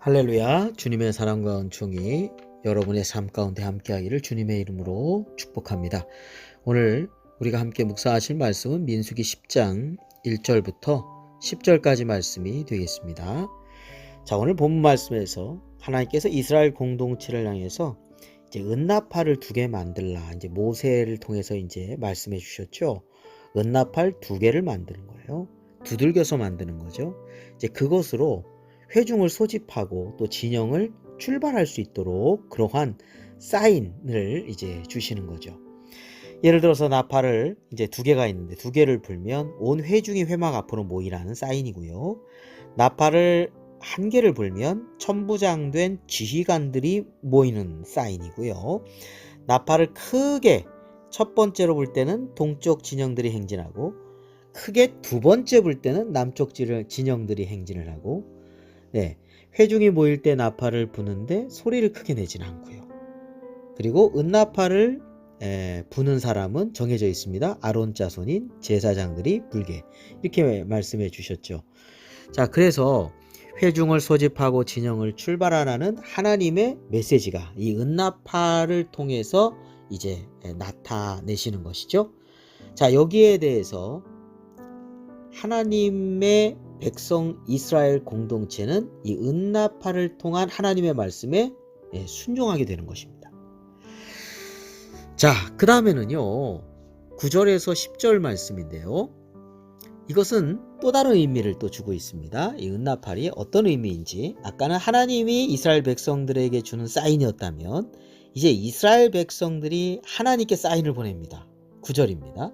할렐루야 주님의 사랑과 은총이 여러분의 삶 가운데 함께하기를 주님의 이름으로 축복합니다. 오늘 우리가 함께 묵상하실 말씀은 민수기 10장 1절부터 10절까지 말씀이 되겠습니다. 자 오늘 본문 말씀에서 하나님께서 이스라엘 공동체를 향해서 이제 은나팔을 두 개 만들라 이제 모세를 통해서 이제 말씀해 주셨죠. 은나팔 두 개를 만드는 거예요. 두들겨서 만드는 거죠. 이제 그것으로 회중을 소집하고 또 진영을 출발할 수 있도록 그러한 사인을 이제 주시는 거죠. 예를 들어서 나팔을 이제 두 개가 있는데 두 개를 불면 온 회중이 회막 앞으로 모이라는 사인이고요. 나팔을 한 개를 불면 천부장된 지휘관들이 모이는 사인이고요. 나팔을 크게 첫 번째로 불 때는 동쪽 진영들이 행진하고 크게 두 번째 불 때는 남쪽 진영들이 행진을 하고 네, 회중이 모일 때 나팔을 부는데 소리를 크게 내지는 않고요. 그리고 은나팔을 에, 부는 사람은 정해져 있습니다. 아론 자손인 제사장들이 불게 이렇게 말씀해 주셨죠. 자, 그래서 회중을 소집하고 진영을 출발하라는 하나님의 메시지가 이 은나팔을 통해서 이제 나타내시는 것이죠. 자, 여기에 대해서 하나님의 백성 이스라엘 공동체는 이 은나팔을 통한 하나님의 말씀에 예, 순종하게 되는 것입니다. 자, 그 다음에는요, 9절에서 10절 말씀인데요. 이것은 또 다른 의미를 또 주고 있습니다. 이 은나팔이 어떤 의미인지, 아까는 하나님이 이스라엘 백성들에게 주는 사인이었다면, 이제 이스라엘 백성들이 하나님께 사인을 보냅니다. 9절입니다.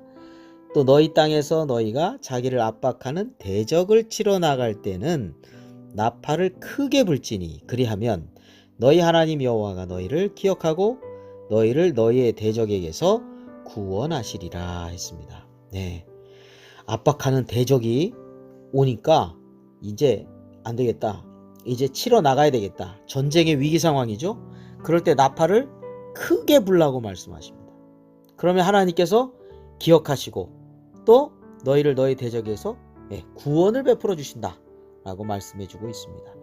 또 너희 땅에서 너희가 자기를 압박하는 대적을 치러 나갈 때는 나팔을 크게 불지니 그리하면 너희 하나님 여호와가 너희를 기억하고 너희를 너희의 대적에게서 구원하시리라 했습니다. 네. 압박하는 대적이 오니까 이제 안 되겠다. 이제 치러 나가야 되겠다. 전쟁의 위기 상황이죠. 그럴 때 나팔을 크게 불라고 말씀하십니다. 그러면 하나님께서 기억하시고 또 너희를 너희 대적에서 예, 구원을 베풀어 주신다. 라고 말씀해 주고 있습니다.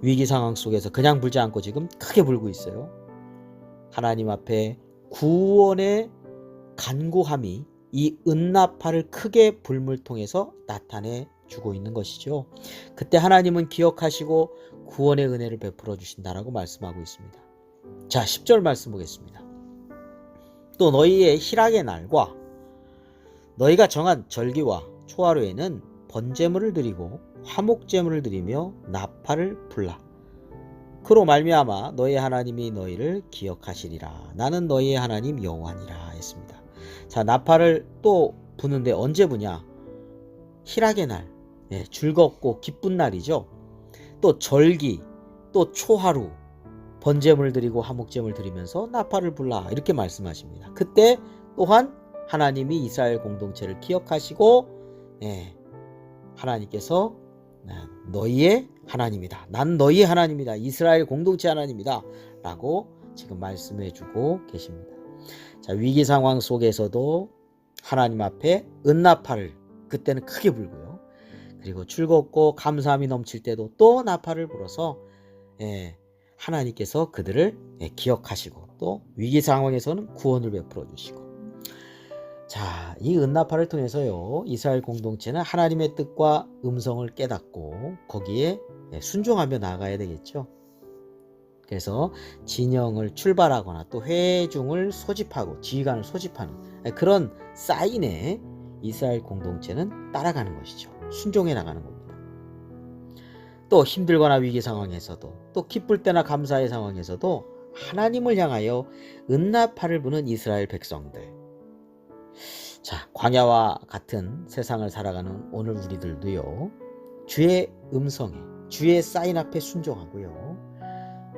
위기 상황 속에서 그냥 불지 않고 지금 크게 불고 있어요. 하나님 앞에 구원의 간구함이 이 은나팔을 크게 불물 통해서 나타내 주고 있는 것이죠. 그때 하나님은 기억하시고 구원의 은혜를 베풀어 주신다라고 말씀하고 있습니다. 자, 10절 말씀 보겠습니다. 또 너희의 희락의 날과 너희가 정한 절기와 초하루에는 번제물을 드리고 화목제물을 드리며 나팔을 불라. 그로 말미암아 너희 하나님이 너희를 기억하시리라. 나는 너희의 하나님 여호와니라 했습니다. 자 나팔을 또 부는데 언제 부냐? 희락의 날, 네, 즐겁고 기쁜 날이죠. 또 절기, 또 초하루, 번제물 드리고 화목제물 드리면서 나팔을 불라 이렇게 말씀하십니다. 그때 또한 하나님이 이스라엘 공동체를 기억하시고 네, 하나님께서 너희의 하나님이다. 난 너희의 하나님이다. 이스라엘 공동체 하나님이다. 라고 지금 말씀해 주고 계십니다. 자, 위기 상황 속에서도 하나님 앞에 은나팔을 그때는 크게 불고요. 그리고 즐겁고 감사함이 넘칠 때도 또 나팔을 불어서 예, 하나님께서 그들을 예, 기억하시고 또 위기 상황에서는 구원을 베풀어 주시고 자, 이 은나팔을 통해서요, 이스라엘 공동체는 하나님의 뜻과 음성을 깨닫고 거기에 예, 순종하며 나가야 되겠죠. 그래서 진영을 출발하거나 또 회중을 소집하고 지휘관을 소집하는 예, 그런 사인에 이스라엘 공동체는 따라가는 것이죠. 순종해 나가는 겁니다. 또 힘들거나 위기 상황에서도 또 기쁠 때나 감사의 상황에서도 하나님을 향하여 은나팔을 부는 이스라엘 백성들 자, 광야와 같은 세상을 살아가는 오늘 우리들도요, 주의 음성에, 주의 사인 앞에 순종하고요,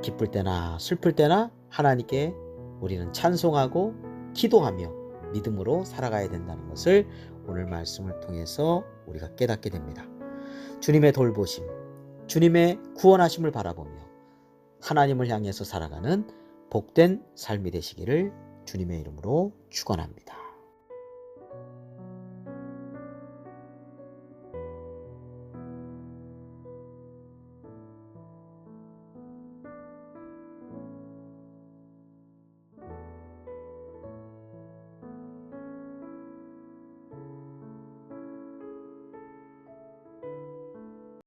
기쁠 때나 슬플 때나 하나님께 우리는 찬송하고 기도하며 믿음으로 살아가야 된다는 것을 오늘 말씀을 통해서 우리가 깨닫게 됩니다. 주님의 돌보심, 주님의 구원하심을 바라보며 하나님을 향해서 살아가는 복된 삶이 되시기를 주님의 이름으로 축원합니다.